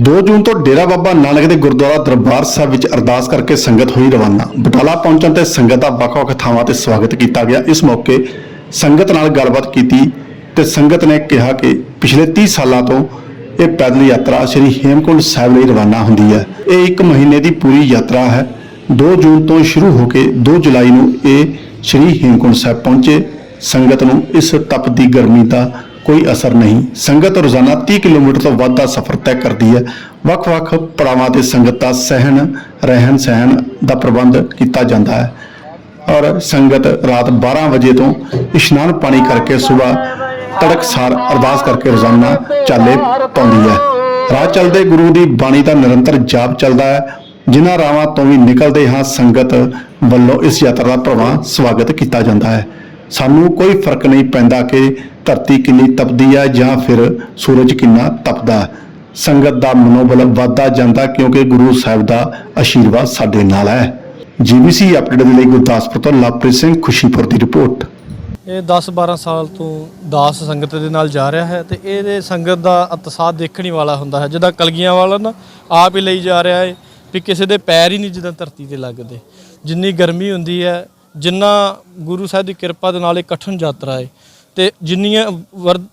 2 ਜੂਨ ਤੋਂ ਡੇਰਾ ਬਾਬਾ ਨਾਨਕ ਦੇ ਗੁਰਦੁਆਰਾ ਦਰਬਾਰ ਸਾਹਿਬ ਵਿੱਚ ਅਰਦਾਸ ਕਰਕੇ ਸੰਗਤ ਹੋਈ ਰਵਾਨਾ। ਬਟਾਲਾ ਪਹੁੰਚਣ ਤੇ ਸੰਗਤ ਦਾ ਵੱਖ-ਵੱਖ ਥਾਵਾਂ ਤੇ ਸਵਾਗਤ ਕੀਤਾ ਗਿਆ। ਇਸ ਮੌਕੇ ਸੰਗਤ ਨਾਲ ਗੱਲਬਾਤ ਕੀਤੀ ਤੇ ਸੰਗਤ ਨੇ ਕਿਹਾ ਕਿ ਪਿਛਲੇ 30 ਸਾਲਾਂ ਤੋਂ ਇਹ ਪੈਦਲ ਯਾਤਰਾ ਸ੍ਰੀ ਹੇਮਕੁੰਟ ਸਾਹਿਬ ਲਈ ਰਵਾਨਾ ਹੁੰਦੀ ਹੈ। ਇਹ ਇੱਕ ਮਹੀਨੇ ਦੀ ਪੂਰੀ ਯਾਤਰਾ ਹੈ। 2 ਜੂਨ ਤੋਂ ਸ਼ੁਰੂ ਹੋ ਕੇ 2 ਜੁਲਾਈ ਨੂੰ ਇਹ ਸ੍ਰੀ ਹੇਮਕੁੰਟ ਸਾਹਿਬ ਪਹੁੰਚੇ। ਸੰਗਤ ਨੂੰ ਇਸ ਤਪਦੀ ਗਰਮੀ ਦਾ ਕੋਈ ਅਸਰ ਨਹੀਂ। ਸੰਗਤ ਰੋਜ਼ਾਨਾ 30 ਕਿਲੋਮੀਟਰ ਤੋਂ ਵੱਧ ਦਾ ਸਫ਼ਰ ਤੈਅ ਕਰਦੀ ਹੈ। ਵੱਖ-ਵੱਖ ਪੜਾਵਾਂ ਤੇ ਸੰਗਤ ਦਾ ਸਹਿਣ, ਰਹਿਣ ਸਹਿਣ ਦਾ ਪ੍ਰਬੰਧ ਕੀਤਾ ਜਾਂਦਾ ਹੈ। ਔਰ ਸੰਗਤ ਰਾਤ 12 ਵਜੇ ਤੋਂ ਇਸ਼ਨਾਨ ਪਾਣੀ ਕਰਕੇ ਸਵੇਰ ਤੜਕਸਾਰ ਅਰਦਾਸ ਕਰਕੇ ਰੋਜ਼ਾਨਾ ਚਾਲੇ ਪਾਉਂਦੀ ਹੈ। ਰਾਹ ਚੱਲਦੇ ਗੁਰੂ ਦੀ ਬਾਣੀ ਦਾ ਨਿਰੰਤਰ ਜਾਪ ਚੱਲਦਾ ਹੈ। ਜਿਨ੍ਹਾਂ ਰਾਵਾਂ ਤੋਂ ਵੀ ਨਿਕਲਦੇ ਹਾਂ ਸੰਗਤ ਵੱਲੋਂ ਇਸ ਯਾਤਰਾ ਦਾ ਭਰਵਾਂ ਸਵਾਗਤ ਕੀਤਾ ਜਾਂਦਾ ਹੈ। ਸਾਨੂੰ ਕੋਈ ਫ਼ਰਕ ਨਹੀਂ ਪੈਂਦਾ ਕਿ ਧਰਤੀ ਕਿੰਨੀ ਤਪਦੀ ਹੈ ਜਾਂ ਫਿਰ ਸੂਰਜ ਕਿੰਨਾ ਤਪਦਾ। ਹੈ। ਸੰਗਤ ਦਾ ਮਨੋਬਲ ਵੱਧਦਾ ਜਾਂਦਾ ਕਿਉਂਕਿ ਗੁਰੂ ਸਾਹਿਬ ਦਾ ਆਸ਼ੀਰਵਾਦ ਸਾਡੇ ਨਾਲ ਹੈ। ਜੀਬੀਸੀ ਅਪਡੇਟ ਦੇ ਲਈ ਗੁਰਦਾਸਪੁਰ ਤੋਂ ਲਵਪ੍ਰੀਤ ਸਿੰਘ, ਖੁਸ਼ੀਪੁਰ ਦੀ ਰਿਪੋਰਟ। ਇਹ 10-12 ਸਾਲ ਤੋਂ ਦਾਸ ਸੰਗਤ ਦੇ ਨਾਲ ਜਾ ਰਿਹਾ ਹੈ ਤੇ ਇਹਦੇ ਸੰਗਤ ਦਾ ਉਤਸ਼ਾਹ ਦੇਖਣ ਵਾਲਾ ਹੁੰਦਾ ਹੈ। ਜਿੱਦਾਂ ਕਲਗੀਆਂ ਵਾਲਾ ਨਾ ਆਪ ਹੀ ਲਈ ਜਾ ਰਿਹਾ ਹੈ ਵੀ ਕਿਸੇ ਦੇ ਪੈਰ ਹੀ ਨਹੀਂ ਜਿੱਦਾਂ ਧਰਤੀ ਤੇ ਲੱਗਦੇ। ਜਿੰਨੀ ਗਰਮੀ ਹੁੰਦੀ ਹੈ ਜਿੰਨਾ ਗੁਰੂ ਸਾਹਿਬ ਦੀ ਕਿਰਪਾ ਦੇ ਨਾਲ ਇਹ ਕਠਨ ਯਾਤਰਾ ਹੈ ਤੇ ਜਿੰਨੀਆਂ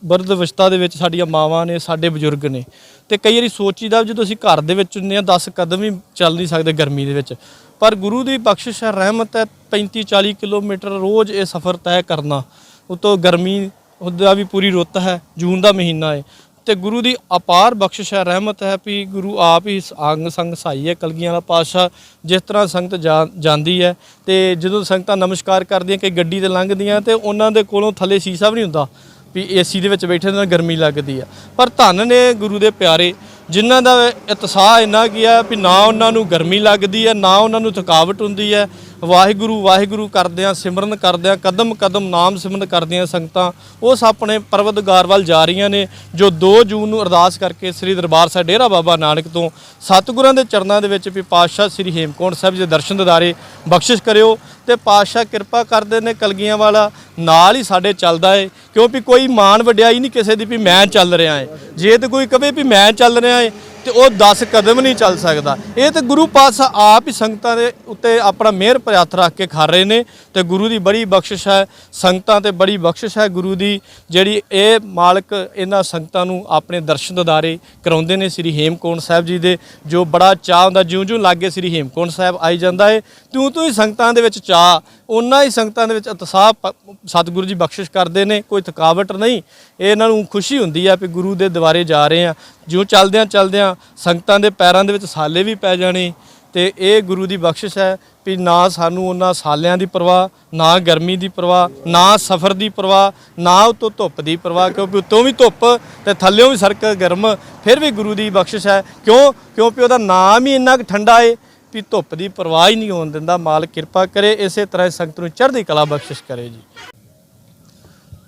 ਵਰਦ ਅਵਸਥਾ ਦੇ ਵਿੱਚ ਸਾਡੀਆਂ ਮਾਵਾਂ ਨੇ, ਸਾਡੇ ਬਜ਼ੁਰਗ ਨੇ ਤੇ ਕਈ ਵਾਰੀ ਸੋਚੀਦਾ ਵੀ ਜਦੋਂ ਅਸੀਂ ਘਰ ਦੇ ਵਿੱਚ ਹੁੰਦੇ ਆ 10 ਕਦਮ ਵੀ ਚੱਲ ਨਹੀਂ ਸਕਦੇ ਗਰਮੀ ਦੇ ਵਿੱਚ। ਪਰ ਗੁਰੂ ਦੀ ਬਖਸ਼ਿਸ਼ ਹੈ, ਰਹਿਮਤ ਹੈ 35 40 ਕਿਲੋਮੀਟਰ ਰੋਜ਼ ਇਹ ਸਫ਼ਰ ਤੈਅ ਕਰਨਾ। ਉਤੋਂ ਗਰਮੀ, ਉਹਦਾ ਵੀ ਪੂਰੀ ਰੁੱਤ ਹੈ, ਜੂਨ ਦਾ ਮਹੀਨਾ ਹੈ। ਤੇ ਗੁਰੂ ਦੀ ਅਪਾਰ ਬਖਸ਼ਿਸ਼ ਹੈ, ਰਹਿਮਤ ਹੈ ਵੀ ਗੁਰੂ ਆਪ ਹੀ ਅੰਗ ਸੰਗ ਸਹਾਈ ਹੈ, ਕਲਗੀਆਂ ਦਾ ਪਾਤਸ਼ਾਹ ਜਿਸ ਤਰ੍ਹਾਂ ਸੰਗਤ ਜਾ- ਜਾਂਦੀ ਹੈ ਤੇ ਜਦੋਂ ਸੰਗਤਾਂ ਨਮਸਕਾਰ ਕਰਦੀਆਂ ਕਿ ਗੱਡੀ ਤੇ ਲੰਘਦੀਆਂ ਤੇ ਉਹਨਾਂ ਦੇ ਕੋਲੋਂ ਥੱਲੇ ਸੀਸਾ ਵੀ ਨਹੀਂ ਹੁੰਦਾ ਵੀ ਏਸੀ ਦੇ ਵਿੱਚ ਬੈਠੇ ਨਾਲ ਗਰਮੀ ਲੱਗਦੀ ਆ ਪਰ ਧੰਨ ਨੇ ਗੁਰੂ ਦੇ ਪਿਆਰੇ ਜਿਨ੍ਹਾਂ ਦਾ ਇਤਸ਼ਾਹ ਇੰਨਾ ਕੀ ਹੈ ਵੀ ਨਾ ਉਹਨਾਂ ਨੂੰ ਗਰਮੀ ਲੱਗਦੀ ਹੈ, ਨਾ ਉਹਨਾਂ ਨੂੰ ਥਕਾਵਟ ਹੁੰਦੀ ਹੈ। ਵਾਹਿਗੁਰੂ ਵਾਹਿਗੁਰੂ ਕਰਦਿਆਂ ਸਿਮਰਨ, ਕਰਦਿਆਂ ਕਦਮ ਕਦਮ ਨਾਮ ਸਿਮਰਨ ਕਰਦਿਆਂ ਸੰਗਤਾਂ। ਉਸ ਆਪਣੇ ਪਰਵਤਗਾਰ ਵੱਲ ਜਾ ਰਹੀਆਂ ਨੇ, ਜੋ 2 ਜੂਨ ਨੂੰ ਅਰਦਾਸ ਕਰਕੇ ਸ੍ਰੀ ਦਰਬਾਰ ਸਾਹਿਬ ਡੇਰਾ ਬਾਬਾ ਨਾਨਕ ਤੋਂ ਸਤਿਗੁਰਾਂ ਦੇ ਚਰਨਾਂ ਦੇ ਵਿੱਚ ਵੀ ਪਾਤਸ਼ਾਹ ਸ੍ਰੀ ਹੇਮਕੁੰਟ ਸਾਹਿਬ ਜੀ ਦੇ ਦਰਸ਼ਨ ਦਿਦਾਰੇ ਬਖਸ਼ਿਸ਼ ਕਰਿਓ ਤੇ ਪਾਤਸ਼ਾਹ ਕਿਰਪਾ ਕਰਦੇ ਨੇ ਕਲਗੀਆਂ ਵਾਲਾ। ਨਾਲ ਹੀ ਸਾਡੇ ਚੱਲਦਾ ਏ। ਕਿਉਂਕਿ ਕੋਈ ਮਾਣ ਵਡਿਆਈ ਨਹੀਂ ਕਿਸੇ ਦੀ ਵੀ ਮੈਂ ਚੱਲ ਰਿਹਾ ਏ। ਜੇ ਤੇ ਕੋਈ ਕਵੇ ਵੀ ਮੈਂ ਚੱਲ ਰਿਹਾ ਏ ਤੇ ਉਹ 10 ਕਦਮ ਨਹੀਂ ਚੱਲ ਸਕਦਾ। ਇਹ ਤੇ ਗੁਰੂ ਪਾਤਸ਼ਾਹ ਆਪ ਹੀ ਸੰਗਤਾਂ ਦੇ ਉੱਤੇ ਆਪਣਾ ਮਿਹਰ ਭਰਿਆ ਹੱਥ ਰੱਖ ਕੇ ਖਾ ਰਹੇ ਨੇ ਤੇ ਗੁਰੂ ਦੀ ਬੜੀ ਬਖਸ਼ਿਸ਼ ਹੈ। ਸੰਗਤਾਂ ਤੇ ਬੜੀ ਬਖਸ਼ਿਸ਼ ਹੈ ਗੁਰੂ ਦੀ, ਜਿਹੜੀ ਇਹ ਮਾਲਕ ਇਹਨਾਂ ਸੰਗਤਾਂ ਨੂੰ ਆਪਣੇ ਦਰਸ਼ਨ ਦਿਦਾਰੇ ਕਰਾਉਂਦੇ ਨੇ ਸ੍ਰੀ ਹੇਮਕੁੰਟ ਸਾਹਿਬ ਜੀ ਦੇ, ਜੋ ਬੜਾ ਚਾਹ ਹੁੰਦਾ, ਜਿਉਂ-ਜਿਉਂ ਲਾਗੇ ਸ੍ਰੀ ਹੇਮਕੁੰਟ ਸਾਹਿਬ ਆਈ ਜਾਂਦਾ ਹੈ ਤਿਉਂ ਤਿਉਂ ਹੀ ਸੰਗਤਾਂ ਦੇ ਵਿੱਚ ਚਾਹ ਉਹਨਾਂ ਹੀ ਸੰਗਤਾਂ ਦੇ ਵਿੱਚ ਉਤਸ਼ਾਹ ਸਤਿਗੁਰੂ ਜੀ ਬਖਸ਼ਿਸ਼ ਕਰਦੇ ਨੇ, ਕੋਈ ਥਕਾਵਟ ਨਹੀਂ। ਇਹਨਾਂ ਨੂੰ ਖੁਸ਼ੀ ਹੁੰਦੀ ਆ ਵੀ ਗੁਰੂ ਦੇ ਦੁਆਰੇ ਜਾ ਰਹੇ ਆ। ਜਿਉਂ ਚੱਲਦਿਆਂ ਚੱਲਦਿਆਂ ਸੰਗਤਾਂ ਦੇ ਪੈਰਾਂ ਦੇ ਵਿੱਚ ਸਾਲੇ ਵੀ ਪੈ ਜਾਣੇ ਤੇ ਇਹ ਗੁਰੂ ਦੀ ਬਖਸ਼ਿਸ਼ ਹੈ ਵੀ ਨਾ ਸਾਨੂੰ ਉਹਨਾਂ ਸਾਲਿਆਂ ਦੀ ਪਰਵਾਹ, ਨਾ ਗਰਮੀ ਦੀ ਪਰਵਾਹ, ਨਾ ਸਫ਼ਰ ਦੀ ਪਰਵਾਹ, ਨਾ ਉਤੋਂ ਧੁੱਪ ਦੀ ਪਰਵਾਹ, ਕਿਉਂਕਿ ਉਤੋਂ ਵੀ ਧੁੱਪ ਤੇ ਥੱਲਿਓਂ ਵੀ ਸਰਕ ਗਰਮ, ਫਿਰ ਵੀ ਗੁਰੂ ਦੀ ਬਖਸ਼ਿਸ਼ ਹੈ। ਕਿਉਂ? ਕਿਉਂਕਿ ਉਹਦਾ ਨਾਮ ਹੀ ਇੰਨਾ ਕੁ ਠੰਡਾ ਏ ਵੀ ਧੁੱਪ ਦੀ ਪਰਵਾਹ ਹੀ ਨਹੀਂ ਹੋਣ ਦਿੰਦਾ। ਮਾਲ ਕਿਰਪਾ ਕਰੇ, ਇਸੇ ਤਰ੍ਹਾਂ ਸੰਗਤ ਨੂੰ ਚੜ੍ਹਦੀ ਕਲਾ ਬਖਸ਼ਿਸ਼ ਕਰੇ ਜੀ।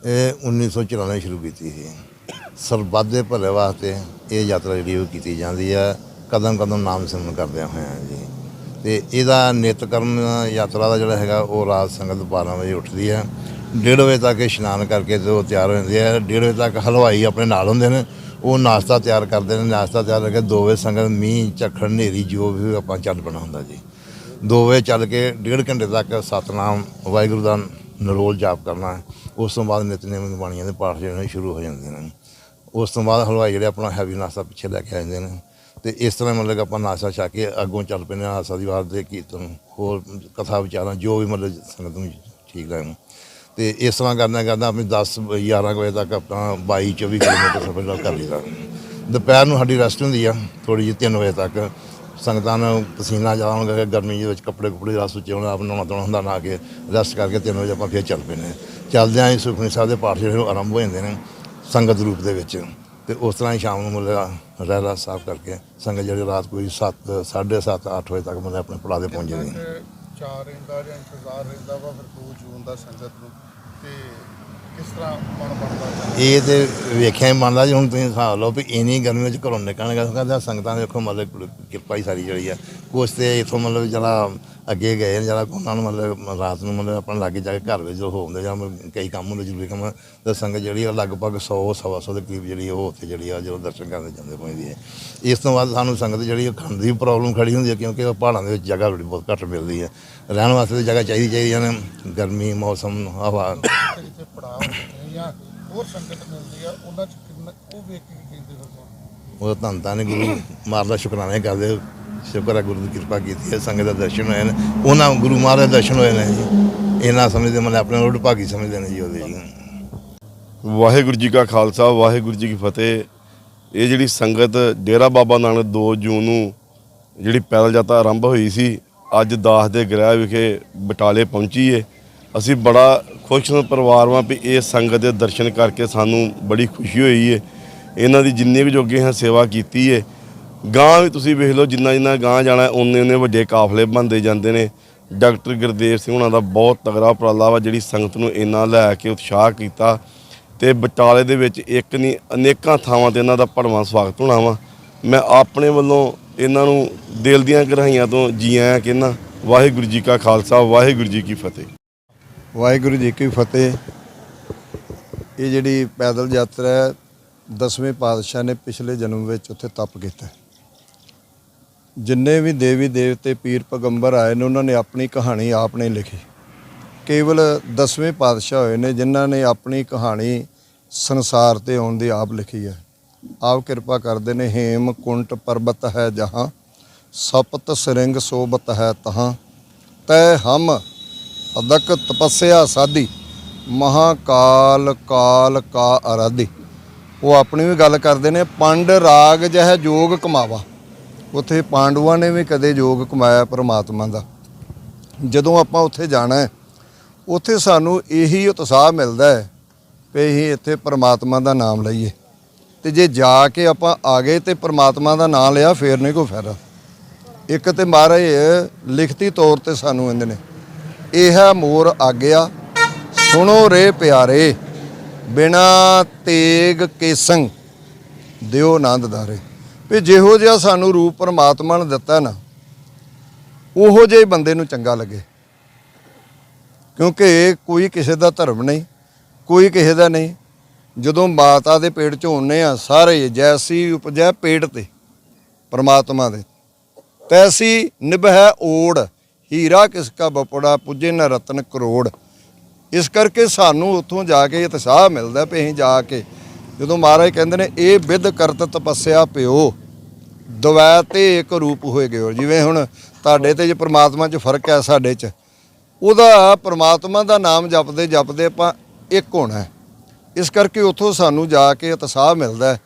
ਇਹ 1994 ਸ਼ੁਰੂ ਕੀਤੀ ਸੀ। ਸਰਬੱਤ ਦੇ ਭਲੇ ਵਾਸਤੇ ਇਹ ਯਾਤਰਾ ਜਿਹੜੀ ਉਹ ਕੀਤੀ ਜਾਂਦੀ ਹੈ ਕਦਮ ਕਦਮ ਨਾਮ ਸਿਮਰਨ ਕਰਦਿਆਂ ਹੋਇਆਂ ਜੀ। ਤੇ ਇਹਦਾ ਨਿਤਕਰਮ ਯਾਤਰਾ ਦਾ ਜਿਹੜਾ ਹੈਗਾ, ਉਹ ਰਾਤ ਸੰਗਤ 12 ਵਜੇ ਉੱਠਦੀ ਹੈ 1:30 ਵਜੇ ਤੱਕ ਇਸ਼ਨਾਨ ਕਰਕੇ ਤੇ ਉਹ ਤਿਆਰ ਹੋ ਜਾਂਦੀ ਹੈ 1:30 ਵਜੇ ਤੱਕ ਹਲਵਾਈ ਆਪਣੇ ਨਾਲ ਹੁੰਦੇ ਨੇ। ਉਹ ਨਾਸ਼ਤਾ ਤਿਆਰ ਕਰਦੇ ਨੇ। ਨਾਸ਼ਤਾ ਤਿਆਰ ਕਰਕੇ 2 ਵਜੇ ਸੰਗਤ ਮੀਂਹ, ਝੱਖੜ, ਹਨੇਰੀ, ਜੋ ਵੀ ਆਪਾਂ ਚੱਲ ਪਣਾ ਹੁੰਦਾ ਜੀ। 2 ਵਜੇ ਚੱਲ ਕੇ ਡੇਢ ਘੰਟੇ ਤੱਕ ਸਤਨਾਮ, ਵਾਹਿਗੁਰੂ ਦਾ ਨਰੋਲ ਜਾਪ ਕਰਨਾ। ਉਸ ਤੋਂ ਬਾਅਦ ਨਿਤਨੇਮ ਦੀ ਬਾਣੀਆਂ ਦੇ ਪਾਠ ਜਿਹੜੇ ਨੇ, ਸ਼ੁਰੂ ਹੋ ਜਾਂਦੇ ਨੇ। ਉਸ ਤੋਂ ਬਾਅਦ ਹਲਵਾਈ ਜਿਹੜੇ ਆਪਣਾ ਹੈਵੀ ਨਾਸ਼ਤਾ ਪਿੱਛੇ ਲੈ ਕੇ ਆ ਜਾਂਦੇ ਨੇ। ਤੇ ਇਸ ਤਰ੍ਹਾਂ ਮਤਲਬ ਕਿ ਆਪਾਂ ਨਾਸ਼ਤਾ ਛਾ ਕੇ ਅੱਗੋਂ ਚੱਲ ਪੈਂਦੇ ਹਾਂ ਆਸਾ ਦੀ ਵਾਰ ਦੇ ਕੀਰਤਨ, ਹੋਰ ਕਥਾ ਵਿਚਾਰਾਂ, ਜੋ ਵੀ ਮਤਲਬ ਸੰਗਤ ਨੂੰ ਠੀਕ ਲੱਗਣ। ਤੇ ਇਸ ਤਰ੍ਹਾਂ ਕਰਨਾ ਕਰਨਾ ਆਪਣੀ 10 11 ਵਜੇ ਤੱਕ ਆਪਣਾ 22 24 ਕਿਲੋਮੀਟਰ ਸਫ਼ਰ ਕਰ ਲਈਦਾ। ਦੁਪਹਿਰ ਨੂੰ ਸਾਡੀ ਰੈਸਟ ਹੁੰਦੀ ਆ ਥੋੜੀ ਜਿਹੀ 3 ਵਜੇ ਤੱਕ। ਸੰਗਤਾਂ ਨੂੰ ਪਸੀਨਾ ਜ਼ਿਆਦਾ ਹੋਣ ਕਰਕੇ ਗਰਮੀ ਦੇ ਵਿੱਚ ਕੱਪੜੇ ਕੁਪੜੇ ਰਸ ਉੱਚੇ ਹੋਣਾ, ਆਪ ਨਹਾਉਣਾ ਧੋਣਾ ਹੁੰਦਾ ਨਾ ਕੇ ਰੈਸਟ ਕਰਕੇ 3 ਵਜੇ ਆਪਾਂ ਫਿਰ ਚੱਲ ਪੈਂਦੇ ਹਾਂ। ਚੱਲਦਿਆਂ ਹੀ ਸੁਖਮਨੀ ਸਾਹਿਬ ਦੇ ਪਾਠ ਜਿਹੜੇ ਉਹ ਆਰੰਭ ਹੋ ਜਾਂਦੇ ਨੇ। ਸੰਗਤ ਰੂਪ ਦੇ ਵਿੱਚ। ਤੇ ਉਸ ਤਰ੍ਹਾਂ ਹੀ ਸ਼ਾਮ ਨੂੰ ਮਤਲਬ ਰਹਿਰਾ ਸਾਫ਼ ਕਰਕੇ ਸੰਗਤ ਜਿਹੜੀ ਰਾਤ ਕੋਈ 7 7:30 8 ਵਜੇ ਤੱਕ ਮਤਲਬ ਆਪਣੇ ਪੜਾ ਦੇ ਪਹੁੰਚ ਜਾਂਦੀ ਹੈ। ਚਾਰ ਰਹਿੰਦਾ ਜਾਂ ਇੰਤਜ਼ਾਰ ਰਹਿੰਦਾ ਵਾ ਫਿਰ 2 ਜੂਨ ਦਾ ਸੰਗਤ ਨੂੰ। ਤੇ ਕਿਸ ਤਰ੍ਹਾਂ ਮਨ ਬਣਦਾ ਜਾਂ ਇਹ ਤੇ ਵੇਖਿਆ ਹੀ ਮੰਨਦਾ ਜੀ ਹੁਣ ਤੁਸੀਂ ਹਿਸਾਬ ਲਓ ਵੀ ਇੰਨੀ ਗਰਮੀ ਵਿੱਚ ਘਰੋਂ ਨਿਕਲਣਗਾ ਕਹਿੰਦਾ ਸੰਗਤਾਂ ਦੇ ਵੇਖੋ ਮਤਲਬ ਕਿਰਪਾ ਹੀ ਸਾਰੀ ਜਿਹੜੀ ਆ। ਕੁਛ ਤੇ ਇਥੋਂ ਮਤਲਬ ਜਿਹੜਾ ਅੱਗੇ ਗਏ ਨੇ ਜਿਹੜਾ ਉਹਨਾਂ ਨੂੰ ਮਤਲਬ ਰਾਤ ਨੂੰ ਮਤਲਬ ਆਪਣੇ ਲਾਗੇ ਜਾ ਕੇ ਘਰ ਵਿੱਚ ਹੋ ਹੁੰਦੇ ਜਾਂ ਕਈ ਕੰਮ ਹੁੰਦੇ ਜ਼ਰੂਰੀ ਕੰਮ ਤਾਂ ਸੰਗਤ ਜਿਹੜੀ ਆ ਲਗਭਗ 100 ਸਵਾ ਸੌ ਦੇ ਕਰੀਬ ਜਿਹੜੀ ਉਹ ਉੱਥੇ ਜਿਹੜੀ ਆ ਜਦੋਂ ਦਰਸ਼ਨ ਕਰਨ ਜਾਂਦੇ ਪਹੁੰਚਦੀ ਹੈ ਇਸ ਤੋਂ ਬਾਅਦ ਸਾਨੂੰ ਸੰਗਤ ਜਿਹੜੀ ਉਹ ਖਾਣ ਦੀ ਪ੍ਰੋਬਲਮ ਖੜੀ ਹੁੰਦੀ ਹੈ ਕਿਉਂਕਿ ਉਹ ਪਹਾੜਾਂ ਦੇ ਵਿੱਚ ਜਗ੍ਹਾ ਬੜੀ ਬਹੁਤ ਘੱਟ ਮਿਲਦੀ ਹੈ ਰਹਿਣ ਵਾਸਤੇ ਤਾਂ ਜਗ੍ਹਾ ਚਾਹੀਦੀ ਚਾਹੀਦੀ ਨੇ। ਗਰਮੀ ਮੌਸਮ ਹਵਾ। ਤੇ ਜਿੱਥੇ ਪੜਾਅ ਹੁੰਦੇ ਨੇ ਜਾਂ ਹੋਰ ਸੰਗਤ ਮਿਲਦੀ ਆ ਉਹਨਾਂ ਚ ਉਹ ਵੇਖ ਕੇ ਕਹਿੰਦੇ ਫਿਰ ਉਹ ਧੰਨ ਧੰਨ ਗੁਰੂ ਮਾਰ ਦਾ ਸ਼ੁਕਰਾਨਾ ਕਰਦੇ ਸ਼ੁਕਰ ਹੈ ਗੁਰੂ ਦੀ ਕਿਰਪਾ ਕੀਤੀ ਹੈ, ਸੰਗਤ ਦਾ ਦਰਸ਼ਨ ਹੋਇਆ ਨੇ। ਉਹਨਾਂ ਗੁਰੂ ਮਹਾਰਾਜ ਦੇ ਦਰਸ਼ਨ ਹੋਏ ਨੇ ਜੀ। ਇਹਨਾਂ ਸਮਝਦੇ ਮਤਲਬ ਆਪਣੇ ਰੋਡ ਭਾਗੀ ਸਮਝਦੇ ਨੇ ਜੀ ਉਹਦੇ ਜੀ। ਵਾਹਿਗੁਰੂ ਜੀ ਕਾ ਖਾਲਸਾ, ਵਾਹਿਗੁਰੂ ਜੀ ਕੀ ਫਤਿਹ। ਇਹ ਜਿਹੜੀ ਸੰਗਤ ਡੇਰਾ ਬਾਬਾ ਨਾਨਕ 2 ਜੂਨ ਨੂੰ ਜਿਹੜੀ ਪੈਦਲ ਯਾਤਰਾ ਆਰੰਭ ਹੋਈ ਸੀ, ਅੱਜ ਦਾਸ ਦੇ ਗ੍ਰਹਿ ਵਿਖੇ ਬਟਾਲੇ ਪਹੁੰਚੀ ਏ। ਅਸੀਂ ਬੜਾ ਖੁਸ਼ ਪਰਿਵਾਰ ਵਾਂ ਵੀ ਇਹ ਸੰਗਤ ਦੇ ਦਰਸ਼ਨ ਕਰਕੇ ਸਾਨੂੰ ਬੜੀ ਖੁਸ਼ੀ ਹੋਈ ਏ। ਇਹਨਾਂ ਦੀ ਜਿੰਨੇ ਵੀ ਜੋਗੇ ਹਾਂ ਸੇਵਾ ਕੀਤੀ ਏ। ਗਾਂ ਵੀ ਤੁਸੀਂ ਵੇਖ ਲਓ, ਜਿੰਨਾ ਜਿੰਨਾ ਗਾਂ ਜਾਣਾ ਉਹਨੇ ਉਹਨੇ ਵੱਡੇ ਕਾਫਲੇ ਬਣਦੇ ਜਾਂਦੇ ਨੇ। ਡਾਕਟਰ ਗੁਰਦੇਵ ਸਿੰਘ ਉਹਨਾਂ ਦਾ ਬਹੁਤ ਤਗੜਾ ਉਪਰਾਲਾ ਵਾ, ਜਿਹੜੀ ਸੰਗਤ ਨੂੰ ਇੰਨਾ ਲੈ ਕੇ ਉਤਸ਼ਾਹ ਕੀਤਾ। ਤੇ ਬਟਾਲੇ ਦੇ ਵਿੱਚ ਇੱਕ ਨਹੀਂ, ਅਨੇਕਾਂ ਥਾਵਾਂ ਤੇ ਇਹਨਾਂ ਦਾ ਭੜਵਾਂ ਸਵਾਗਤ ਹੋਣਾ ਵਾ। ਮੈਂ ਆਪਣੇ ਵੱਲੋਂ ਇਹਨਾਂ ਨੂੰ ਦਿਲ ਦੀਆਂ ਗਹਿਰਾਈਆਂ ਤੋਂ ਜੀ ਆਇਆਂ ਕਹਿੰਦਾ, ਵਾਹਿਗੁਰੂ ਜੀ ਕਾ ਖਾਲਸਾ, ਵਾਹਿਗੁਰੂ ਜੀ ਕੀ ਫਤਿਹ। ਵਾਹਿਗੁਰੂ ਜੀ ਕੀ ਫਤਿਹ। ਇਹ ਜਿਹੜੀ ਪੈਦਲ ਯਾਤਰਾ ਹੈ, ਦਸਵੇਂ ਪਾਤਸ਼ਾਹ ਨੇ ਪਿਛਲੇ ਜਨਮ ਵਿੱਚ ਉੱਥੇ ਤਪ ਕੀਤਾ। ਜਿੰਨੇ ਵੀ ਦੇਵੀ ਦੇਵਤੇ ਪੀਰ ਪੈਗੰਬਰ ਆਏ ਨੇ, ਉਹਨਾਂ ਨੇ ਆਪਣੀ ਕਹਾਣੀ ਆਪ ਨੇ ਲਿਖੀ। ਕੇਵਲ ਦਸਵੇਂ ਪਾਤਸ਼ਾਹ ਹੋਏ ਨੇ, ਜਿਨ੍ਹਾਂ ਨੇ ਆਪਣੀ ਕਹਾਣੀ ਸੰਸਾਰ ਤੇ ਆਉਣ ਦੀ ਆਪ ਲਿਖੀ ਹੈ। ਆਪ ਕਿਰਪਾ ਕਰਦੇ ਨੇ, ਹੇਮ ਕੁੰਟ ਪਰਬਤ ਹੈ ਜਹਾਂ, ਸਪਤ ਸਰਿੰਗ ਸੋਬਤ ਹੈ ਤਹਾਂ। ਤੈ ਹਮ ਅਦਕ ਤਪੱਸਿਆ ਸਾਧੀ, ਮਹਾਕਾਲ ਕਾਲ ਕਾ ਅਰਾਧੀ। ਉਹ ਆਪਣੀ ਵੀ ਗੱਲ ਕਰਦੇ ਨੇ, ਪੰਡ ਰਾਗ ਜਹ ਜੋਗ ਕਮਾਵਾ। ਉੱਥੇ ਪਾਂਡਵਾਂ ਨੇ ਵੀ ਕਦੇ ਯੋਗ ਕਮਾਇਆ ਪਰਮਾਤਮਾ ਦਾ। ਜਦੋਂ ਆਪਾਂ ਉੱਥੇ ਜਾਣਾ ਹੈ, ਉੱਥੇ ਸਾਨੂੰ ਇਹੀ ਉਤਸ਼ਾਹ ਮਿਲਦਾ ਹੈ ਕਿ ਅਸੀਂ ਇੱਥੇ ਪਰਮਾਤਮਾ ਦਾ ਨਾਮ ਲਈਏ। ਤੇ ਜੇ ਜਾ ਕੇ ਆਪਾਂ ਆ ਗਏ ਤੇ ਪਰਮਾਤਮਾ ਦਾ ਨਾਮ ਲਿਆ, ਫੇਰ ਨਹੀਂ ਕੋਈ ਫਾਇਦਾ। ਇੱਕ ਤੇ ਮਹਾਰਾਜ ਲਿਖਤੀ ਤੌਰ ਤੇ ਸਾਨੂੰ ਕਹਿੰਦੇ ਨੇ, ਇਹ ਹੈ ਮੋਰ ਆਗਿਆ, ਸੁਣੋ ਰੇ ਪਿਆਰੇ, ਬਿਨਾ ਤੇਗ ਕੇਸੰਗ ਦਿਓ ਆਨੰਦ ਦਾਰੇ ਵੀ ਜਿਹੋ ਜਿਹਾ ਸਾਨੂੰ ਰੂਪ ਪਰਮਾਤਮਾ ਨੇ ਦਿੱਤਾ ਨਾ, ਉਹੋ ਜਿਹੇ ਬੰਦੇ ਨੂੰ ਚੰਗਾ ਲੱਗੇ। ਕਿਉਂਕਿ ਕੋਈ ਕਿਸੇ ਦਾ ਧਰਮ ਨਹੀਂ, ਕੋਈ ਕਿਸੇ ਦਾ ਨਹੀਂ। ਜਦੋਂ ਮਾਤਾ ਦੇ ਪੇਟ ਚ ਹੁੰਨੇ ਆ ਸਾਰੇ ਜੈਸੀ ਉਪਜੈ ਪੇਟ ਤੇ ਪਰਮਾਤਮਾ ਦੇ। ਤੈਸੀ ਨਿਭੈ ਓੜ, ਹੀਰਾ ਕਿਸ ਕਾ ਬਪੜਾ, ਪੁੱਜੇ ਨ ਰਤਨ ਕਰੋੜ। ਇਸ ਕਰਕੇ ਸਾਨੂੰ ਉੱਥੋਂ ਜਾ ਕੇ ਉਤਸ਼ਾਹ ਮਿਲਦਾ ਵੀ ਅਸੀਂ ਜਾ ਕੇ ਜਦੋਂ ਮਹਾਰਾਜ ਕਹਿੰਦੇ ਨੇ, ਇਹ ਵਿਦ ਕਰਤ ਤਪੱਸਿਆ ਪਿਓ, ਦਵੈ ਤੇ ਇੱਕ ਰੂਪ ਹੋਏ ਗਏ ਜਿਵੇਂ ਹੁਣ ਤੁਹਾਡੇ ਤੇ ਜੇ ਪ੍ਰਮਾਤਮਾ 'ਚ ਫ਼ਰਕ ਹੈ ਸਾਡੇ 'ਚ, ਉਹਦਾ ਪ੍ਰਮਾਤਮਾ ਦਾ ਨਾਮ ਜਪਦੇ ਜਪਦੇ ਆਪਾਂ ਇੱਕ ਹੋਣਾ ਇਸ ਕਰਕੇ ਉੱਥੋਂ ਸਾਨੂੰ ਜਾ ਕੇ ਉਤਸ਼ਾਹ ਮਿਲਦਾ ਹੈ।